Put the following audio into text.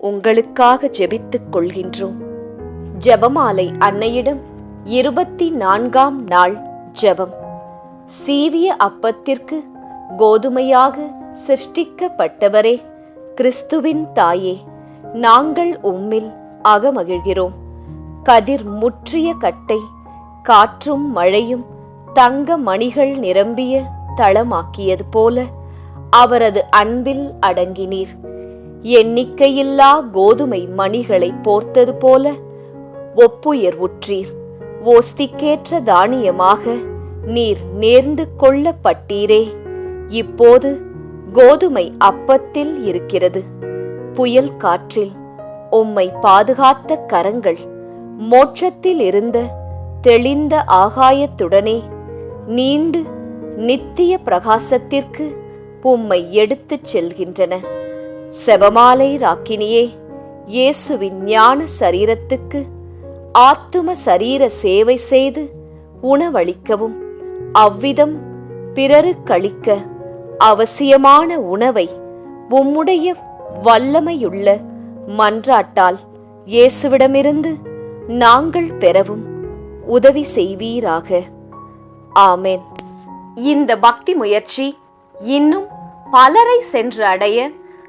உங்களுக்காக ஜெபித்துக் கொள்கின்றோம். ஜெபமாலை அன்னையிடம் இருபத்தி நான்காம் நாள் ஜெபம். சீவிய அப்பத்திற்கு கோதுமையாக சிருஷ்டிக்கப்பட்டவரே கிறிஸ்துவின் தாயே நாங்கள் உம்மில் அகமகிழ்கிறோம். கதிர் முற்றிய கட்டை காற்றும் மழையும் தங்க மணிகள் நிரம்பிய தளமாக்கியது போல அவரது அன்பில் அடங்கினீர். எண்ணிக்கையில்லா கோதுமை மணிகளை போர்த்தது போல ஒப்புயர் உற்றீர். ஓஸ்திக்கேற்ற தானியமாக நீர் நேர்ந்து கொள்ளப்பட்டீரே. இப்போது கோதுமை அப்பத்தில் இருக்கிறது. புயல் காற்றில் உம்மை பாதுகாத்த கரங்கள் மோட்சத்தில் இருந்த தெளிந்த ஆகாயத்துடனே நீண்டு நித்திய பிரகாசத்திற்கு உம்மை எடுத்துச் செல்கின்றன. செபமாலை ராக்கினியே இயேசுவின் ஞான சரீரத்துக்கு ஆத்தும சரீர சேவை செய்து உணவளிக்கவும். அவ்விதம் பிறருக்களிக்க அவசியமான உணவை உம்முடைய வல்லமையுள்ள மன்றாட்டால் இயேசுவிடமிருந்து நாங்கள் பெறவும் உதவி செய்வீராக. ஆமென். இந்த பக்தி முயற்சி இன்னும் பலரை சென்று அடைய